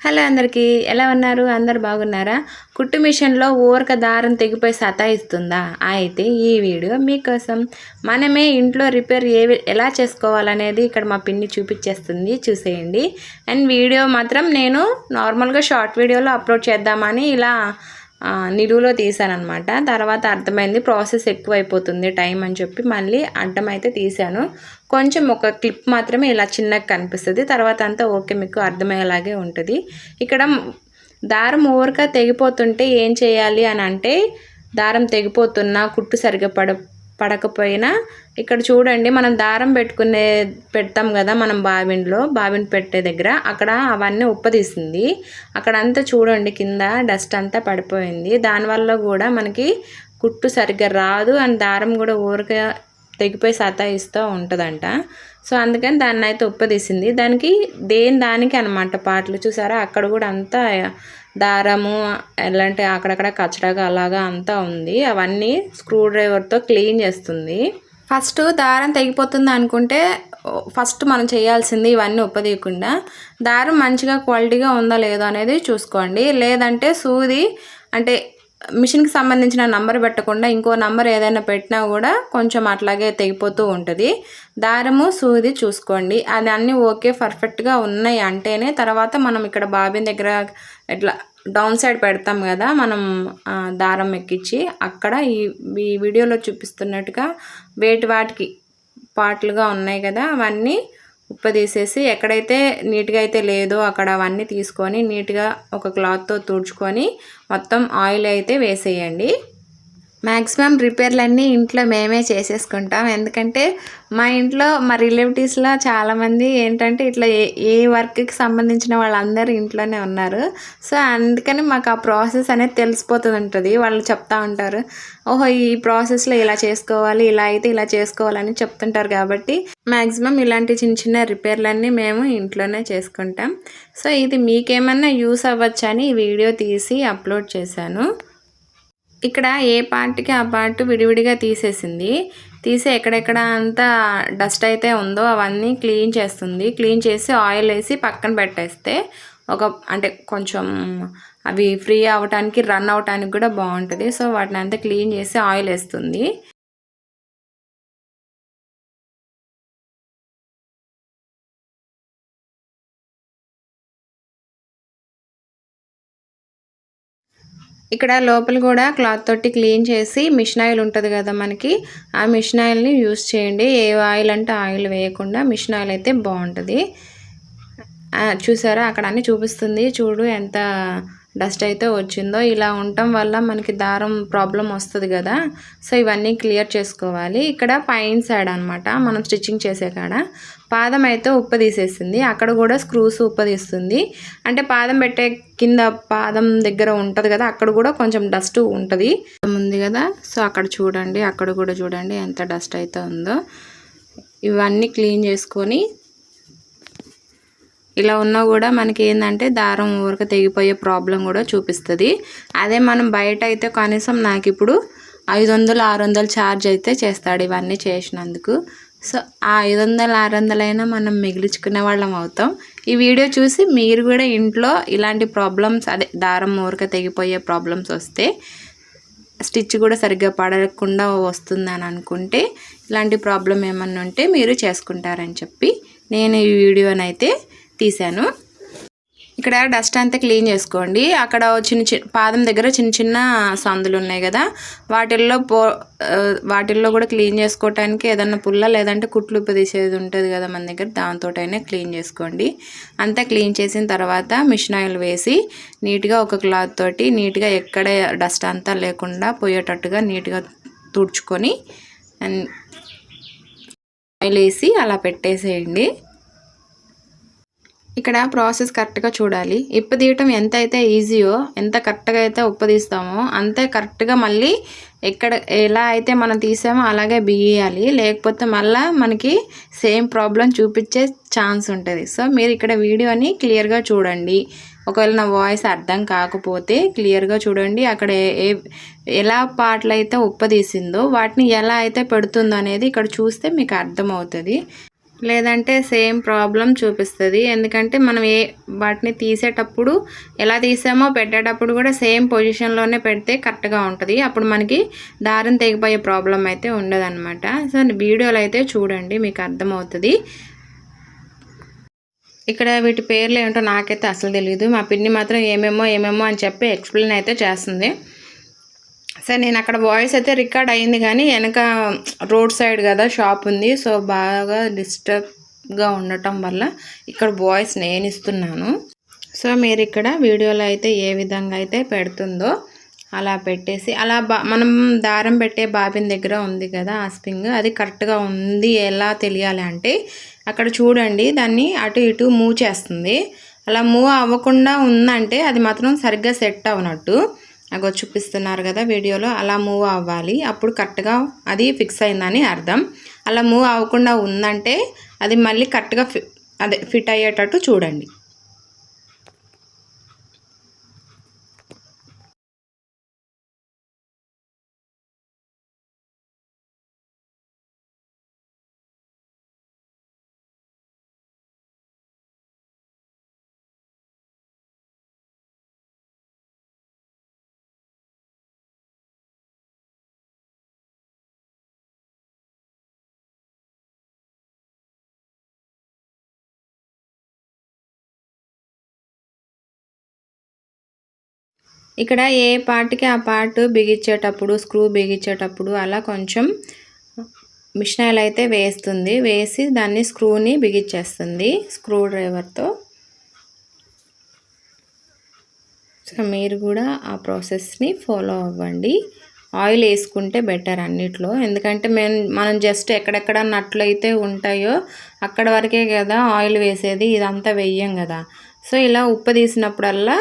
Hello అందరికీ ఎలా ఉన్నారు? అందరు బాగున్నారా? కుట్టు మిషన్లో ఊరక దారం తెగిపోయి సతాయిస్తుందా? అయితే ఈ వీడియో మీకోసం. మనమే ఇంట్లో రిపేర్ ఏ ఎలా చేసుకోవాలనేది ఇక్కడ మా పిన్ని చూపించేస్తుంది. చూసేయండి. అండ్ వీడియో మాత్రం నేను నార్మల్గా షార్ట్ వీడియోలో అప్లోడ్ చేద్దామని ఇలా నిలువులో తీసానమాట తర్వాత అర్థమైంది ప్రాసెస్ ఎక్కువైపోతుంది టైం అని చెప్పి మళ్ళీ అడ్డం అయితే తీసాను కొంచెం ఒక క్లిప్ మాత్రమే ఇలా చిన్నగా కనిపిస్తుంది. తర్వాత అంతా ఓకే మీకు అర్థమయ్యేలాగే ఉంటుంది. ఇక్కడ దారం ఓవర్గా తెగిపోతుంటే ఏం చేయాలి అని అంటే దారం తెగిపోతున్నా కుట్టు సరిగ్గా పడ పడకపోయినా ఇక్కడ చూడండి మనం దారం పెట్టుకునే పెడతాం కదా మనం బావిన్లో బావిన్ పెట్టే దగ్గర. అక్కడ అవన్నీ ఉప్పదీసింది. అక్కడ అంతా చూడండి కింద డస్ట్ అంతా పడిపోయింది. దానివల్ల కూడా మనకి కుట్టు సరిగ్గా రాదు అండ్ దారం కూడా ఊరికే తెగిపోయి సతాయిస్తూ ఉంటుందంట. సో అందుకని దాన్ని అయితే ఉప్పదీసింది. దానికి దేని దానికి అనమాట పాటలు చూసారా? అక్కడ కూడా అంతా దారము ఎలాంటి అక్కడక్కడ కచ్చడగా అలాగా అంతా ఉంది. అవన్నీ స్క్రూ డ్రైవర్తో క్లీన్ చేస్తుంది. ఫస్ట్ దారం తెగిపోతుంది అనుకుంటే ఫస్ట్ మనం చేయాల్సింది ఇవన్నీ ఉప్పదీయకుండా దారం మంచిగా క్వాలిటీగా ఉందా లేదో అనేది చూసుకోండి. లేదంటే సూది అంటే మిషన్కి సంబంధించిన నంబర్ పెట్టకుండా ఇంకో నంబర్ ఏదైనా పెట్టినా కూడా కొంచెం అట్లాగే తెగిపోతూ ఉంటుంది. దారము సూది చూసుకోండి. అది అన్నీ ఓకే పర్ఫెక్ట్గా ఉన్నాయి అంటేనే తర్వాత మనం ఇక్కడ బాబిన్ దగ్గర ఇట్లా డౌన్ సైడ్ పెడతాం కదా మనం దారం ఎక్కించి అక్కడ ఈ ఈ వీడియోలో చూపిస్తున్నట్టుగా వేటి వాటికి పాటలుగా ఉన్నాయి కదా అవన్నీ ఉప్పదీసేసి ఎక్కడైతే నీట్గా అయితే లేదో అక్కడ అవన్నీ తీసుకొని నీట్గా ఒక క్లాత్తో తుడుచుకొని మొత్తం ఆయిల్ అయితే వేసేయండి. మ్యాక్సిమం రిపేర్లన్నీ ఇంట్లో మేమే చేసేసుకుంటాం. ఎందుకంటే మా ఇంట్లో మా రిలేటివ్స్లో చాలామంది ఏంటంటే ఇట్లా ఏ ఏ వర్క్కి సంబంధించిన వాళ్ళందరూ ఇంట్లోనే ఉన్నారు. సో అందుకని మాకు ఆ ప్రాసెస్ అనేది తెలిసిపోతుంది ఉంటుంది. వాళ్ళు చెప్తా ఉంటారు ఓహో ఈ ప్రాసెస్లో ఇలా చేసుకోవాలి ఇలా అయితే ఇలా చేసుకోవాలని చెప్తుంటారు కాబట్టి మ్యాక్సిమం ఇలాంటి చిన్న చిన్న రిపేర్లన్నీ మేము ఇంట్లోనే చేసుకుంటాం. సో ఇది మీకేమన్నా యూస్ అవ్వచ్చని ఈ వీడియో తీసి అప్లోడ్ చేశాను. ఇక్కడ ఏ పార్ట్కి ఆ పార్ట్ విడివిడిగా తీసేసింది. తీసి ఎక్కడెక్కడ అంతా డస్ట్ అయితే ఉందో అవన్నీ క్లీన్ చేస్తుంది. క్లీన్ చేసి ఆయిల్ వేసి పక్కన పెట్టేస్తే ఒక అంటే కొంచెం అవి ఫ్రీ అవ్వటానికి రన్ అవ్వటానికి కూడా బాగుంటుంది. సో వాటిని అంతా క్లీన్ చేసి ఆయిల్ వేస్తుంది. ఇక్కడ లోపల కూడా క్లాత్ తోటి క్లీన్ చేసి మిషన్ ఆయిల్ ఉంటుంది కదా మనకి ఆ మిషన్ ఆయిల్ని యూస్ చేయండి. ఏ ఆయిల్ అంటే ఆయిల్ వేయకుండా మిషన్ ఆయిల్ అయితే బాగుంటుంది. చూసారా? అక్కడ అన్ని చూపిస్తుంది. చూడు ఎంత డస్ట్ అయితే వచ్చిందో. ఇలా ఉండటం వల్ల మనకి దారం ప్రాబ్లం వస్తుంది కదా. సో ఇవన్నీ క్లియర్ చేసుకోవాలి. ఇక్కడ పైన సైడ్ అనమాట మనం స్టిచ్చింగ్ చేసే కాడ. పాదం అయితే ఉప్ప తీసేసింది. అక్కడ కూడా స్క్రూస్ ఉప్ప తీస్తుంది. అంటే పాదం పెట్టే కింద పాదం దగ్గర ఉంటుంది కదా అక్కడ కూడా కొంచెం డస్ట్ ఉంటుంది. ఉంది కదా సో అక్కడ చూడండి అక్కడ కూడా చూడండి ఎంత డస్ట్ అయితే ఉందో. ఇవన్నీ క్లీన్ చేసుకొని ఇలా ఉన్నా కూడా మనకి ఏంటంటే దారం ఊరక తెగిపోయే ప్రాబ్లం కూడా చూపిస్తుంది. అదే మనం బయట అయితే కనీసం నాకు ఇప్పుడు ఐదు వందలు ఆరు వందలు ఛార్జ్ అయితే చేస్తాడు ఇవన్నీ చేసినందుకు. సో ఆ ఐదు వందలు ఆరు వందలైనా మనం మిగిలించుకునే వాళ్ళం అవుతాం. ఈ వీడియో చూసి మీరు కూడా ఇంట్లో ఇలాంటి ప్రాబ్లమ్స్ అదే దారం ఊరక తెగిపోయే ప్రాబ్లమ్స్ వస్తే స్టిచ్ కూడా సరిగ్గా పడకుండా వస్తుందని అనుకుంటే ఇలాంటి ప్రాబ్లం ఏమన్నా ఉంటే మీరు చేసుకుంటారని చెప్పి నేను ఈ వీడియోనైతే తీశాను. ఇక్కడ డస్ట్ అంతా క్లీన్ చేసుకోండి. అక్కడ చిన్న చిన్న పాదం దగ్గర చిన్న చిన్న సందులు ఉన్నాయి కదా. వాటిల్లో పో వాటిల్లో కూడా క్లీన్ చేసుకోవటానికి ఏదన్నా పుల్ల లేదంటే కుట్లు ఉప్పు తీసేది ఉంటుంది కదా మన దగ్గర. దాంతోటైనా క్లీన్ చేసుకోండి. అంతా క్లీన్ చేసిన తర్వాత మిషన్ ఆయిల్ వేసి నీట్గా ఒక క్లాత్ తోటి నీట్గా ఎక్కడ డస్ట్ అంతా లేకుండా పోయేటట్టుగా నీట్గా తుడుచుకొని అండ్ ఆయిల్ వేసి అలా పెట్టేసేయండి. ఇక్కడ ప్రాసెస్ కరెక్ట్గా చూడాలి. ఇప్పు తీయటం ఎంత అయితే ఈజీయో ఎంత కరెక్ట్గా అయితే ఉప్పు తీస్తామో అంతే కరెక్ట్గా మళ్ళీ ఎక్కడ ఎలా అయితే మనం తీసామో అలాగే బియ్యాలి. లేకపోతే మళ్ళీ మనకి సేమ్ ప్రాబ్లం చూపించే ఛాన్స్ ఉంటుంది. సో మీరు ఇక్కడ వీడియోని క్లియర్గా చూడండి. ఒకవేళ నా వాయిస్ అర్థం కాకపోతే క్లియర్గా చూడండి. అక్కడ ఏ- ఎలా పాటలు అయితే ఉప్పదీసిందో వాటిని ఎలా అయితే పెడుతుందో అనేది ఇక్కడ చూస్తే మీకు అర్థమవుతుంది. లేదంటే సేమ్ ప్రాబ్లం చూపిస్తుంది. ఎందుకంటే మనం ఏ వాటిని తీసేటప్పుడు ఎలా తీసామో పెట్టేటప్పుడు కూడా సేమ్ పొజిషన్లోనే పెడితే కరెక్ట్గా ఉంటుంది. అప్పుడు మనకి దారం తెగిపోయే ప్రాబ్లం అయితే ఉండదన్నమాట. సో వీడియోలు అయితే చూడండి మీకు అర్థమవుతుంది. ఇక్కడ వీటి పేర్లు ఏంటో నాకైతే అసలు తెలియదు మా పిన్ని మాత్రం ఏమేమో ఏమేమో అని చెప్పి ఎక్స్ప్లెయిన్ అయితే చేస్తుంది. సరే నేను అక్కడ వాయిస్ అయితే రికార్డ్ అయింది కానీ వెనక రోడ్ సైడ్ కదా షాప్ ఉంది. సో బాగా డిస్టర్బ్గా ఉండటం వల్ల ఇక్కడ వాయిస్ నేను ఇస్తున్నాను. సో మీరు ఇక్కడ వీడియోలో అయితే ఏ విధంగా అయితే పెడుతుందో అలా పెట్టేసి అలా బా మనం దారం పెట్టే బాబిన్ దగ్గర ఉంది కదా ఆ స్ప్రింగ్ అది కరెక్ట్గా ఉంది ఎలా తెలియాలి అంటే అక్కడ చూడండి దాన్ని అటు ఇటు మూవ్ చేస్తుంది. అలా మూవ్ అవ్వకుండా ఉందంటే అది మాత్రం సరిగ్గా సెట్ అవ్వనట్టు. అగో చూపిస్తున్నారు కదా వీడియోలో అలా మూవ్ అవ్వాలి. అప్పుడు కరెక్ట్గా అది ఫిక్స్ అయిందని అర్థం. అలా మూవ్ అవ్వకుండా ఉందంటే అది మళ్ళీ కరెక్ట్గా ఫి అదే ఫిట్ అయ్యేటట్టు చూడండి. ఇక్కడ ఏ పార్ట్కి ఆ పార్ట్ బిగించేటప్పుడు స్క్రూ బిగించేటప్పుడు అలా కొంచెం మిషన్ ఆయిల్ అయితే వేస్తుంది. వేసి దాన్ని స్క్రూని బిగించేస్తుంది స్క్రూ డ్రైవర్తో. సో మీరు కూడా ఆ ప్రాసెస్ని ఫాలో అవ్వండి. ఆయిల్ వేసుకుంటే బెటర్ అన్నిట్లో. ఎందుకంటే మేము మనం జస్ట్ ఎక్కడెక్కడ నట్లు అయితే ఉంటాయో అక్కడ వరకే కదా ఆయిల్ వేసేది ఇదంతా వెయ్యం కదా. సో ఇలా ఉప్పు తీసినప్పుడల్లా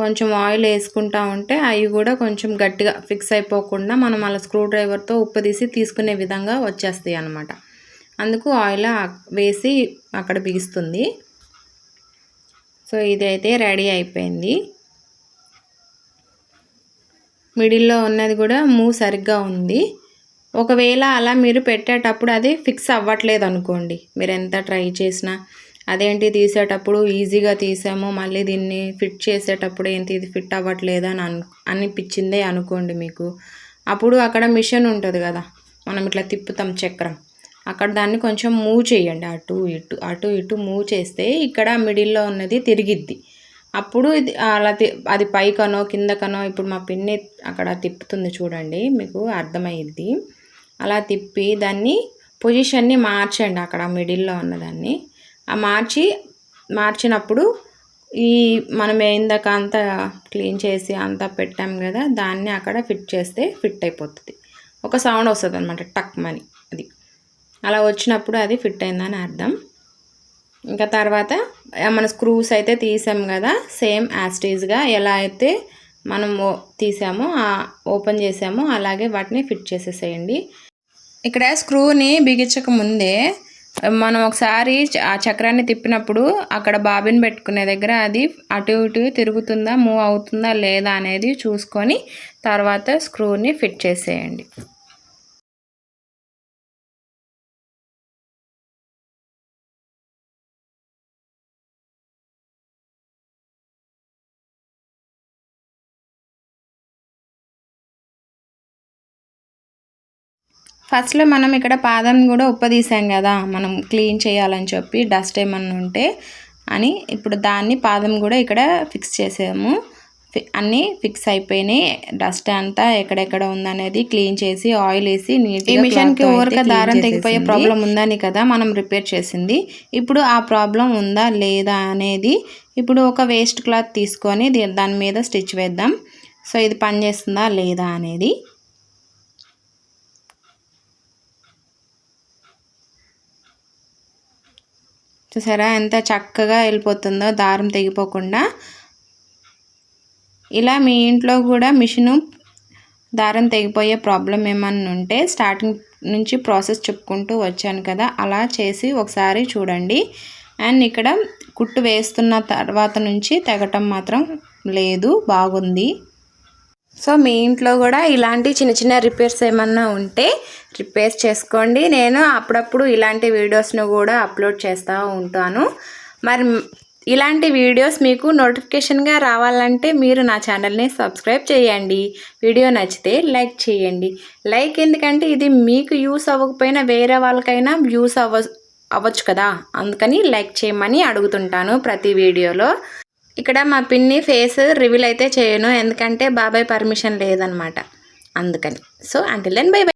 కొంచెం ఆయిల్ వేసుకుంటా ఉంటే అవి కూడా కొంచెం గట్టిగా ఫిక్స్ అయిపోకుండా మనం అలా స్క్రూ డ్రైవర్తో ఉప్పు తీసి తీసుకునే విధంగా వచ్చేస్తాయి అన్నమాట. అందుకు ఆయిల్ వేసి అక్కడ బిగిస్తుంది సో ఇది అయితే రెడీ అయిపోయింది. మిడిల్లో ఉన్నది కూడా మూవ్ సరిగ్గా ఉంది. ఒకవేళ అలా మీరు పెట్టేటప్పుడు అది ఫిక్స్ అవ్వట్లేదు అనుకోండి. మీరు ఎంత ట్రై చేసినా అదేంటి తీసేటప్పుడు ఈజీగా తీసాము మళ్ళీ దీన్ని ఫిట్ చేసేటప్పుడు ఏంటి ఇది ఫిట్ అవ్వట్లేదు అని అను అనిపించిందే అనుకోండి మీకు. అప్పుడు అక్కడ మిషన్ ఉంటుంది కదా మనం ఇట్లా తిప్పుతాం చక్రం. అక్కడ దాన్ని కొంచెం మూవ్ చేయండి అటు ఇటు అటు ఇటు మూవ్ చేస్తే ఇక్కడ మిడిల్లో ఉన్నది తిరిగిద్ది. అప్పుడు ఇది అలా అది పైకనో కిందకనో ఇప్పుడు మా పిన్ని అక్కడ తిప్పుతుంది చూడండి మీకు అర్థమయ్యిద్ది అలా తిప్పి దాన్ని పొజిషన్ని మార్చండి అక్కడ మిడిల్లో ఉన్నదాన్ని. మార్చి మార్చినప్పుడు ఈ మనం ఇందాక అంతా క్లీన్ చేసి అంతా పెట్టాం కదా దాన్ని అక్కడ ఫిట్ చేస్తే ఫిట్ అయిపోతుంది. ఒక సౌండ్ వస్తుంది అనమాట టక్ మని అది. అలా వచ్చినప్పుడు అది ఫిట్ అయిందని అర్థం. ఇంకా తర్వాత మన స్క్రూస్ అయితే తీసాం కదా సేమ్ యాస్టీజ్గా ఎలా అయితే మనం తీసామో ఓపెన్ చేసామో అలాగే వాటిని ఫిట్ చేసేసేయండి. ఇక్కడ స్క్రూని బిగించక ముందే మనం ఒకసారి ఆ చక్రాన్ని తిప్పినప్పుడు అక్కడ బాబిన్ పెట్టుకునే దగ్గర అది అటు ఇటు తిరుగుతుందా మూవ్ అవుతుందా లేదా అనేది చూసుకొని తర్వాత స్క్రూని ఫిట్ చేసేయండి. ఫస్ట్లో మనం ఇక్కడ పాదం కూడా ఉప్పదీసాం కదా మనం క్లీన్ చేయాలని చెప్పి డస్ట్ ఏమన్నా ఉంటే అని. ఇప్పుడు దాన్ని పాదం కూడా ఇక్కడ ఫిక్స్ చేసాము. అన్నీ ఫిక్స్ అయిపోయినాయి. డస్ట్ అంతా ఎక్కడెక్కడ ఉందనేది క్లీన్ చేసి ఆయిల్ వేసి నీట్ ఈ మిషన్కి ఊరక దారం తెగిపోయే ప్రాబ్లం ఉందని కదా మనం రిపేర్ చేసింది. ఇప్పుడు ఆ ప్రాబ్లం ఉందా లేదా అనేది ఇప్పుడు ఒక వేస్ట్ క్లాత్ తీసుకొని దాని మీద స్టిచ్ వేద్దాం. సో ఇది పనిచేస్తుందా లేదా అనేది చూసారా? ఎంత చక్కగా వెళ్ళిపోతుందో దారం తెగిపోకుండా. ఇలా మీ ఇంట్లో కూడా మిషను దారం తెగిపోయే ప్రాబ్లం ఏమన్నా ఉంటే స్టార్టింగ్ నుంచి ప్రాసెస్ చెప్పుకుంటూ వచ్చాను కదా అలా చేసి ఒకసారి చూడండి. అండ్ ఇక్కడ కుట్టు వేస్తున్న తర్వాత నుంచి తెగటం మాత్రం లేదు బాగుంది. సో మీ ఇంట్లో కూడా ఇలాంటి చిన్న చిన్న రిపేర్స్ ఏమన్నా ఉంటే రిపేర్స్ చేసుకోండి. నేను అప్పుడప్పుడు ఇలాంటి వీడియోస్ను కూడా అప్లోడ్ చేస్తూ ఉంటాను. మరి ఇలాంటి వీడియోస్ మీకు నోటిఫికేషన్గా రావాలంటే మీరు నా ఛానల్ని సబ్స్క్రైబ్ చేయండి. వీడియో నచ్చితే లైక్ చేయండి. లైక్ ఎందుకంటే ఇది మీకు యూస్ అవ్వకపోయినా వేరే వాళ్ళకైనా యూస్ అవ్వ అవ్వచ్చు కదా. అందుకని లైక్ చేయమని అడుగుతుంటాను ప్రతి వీడియోలో ఇక్కడ మా పిన్ని ఫేస్ రివీల్ అయితే చేయను ఎందుకంటే బాబాయ్ పర్మిషన్ లేదనమాట. అందుకని. So until then bye bye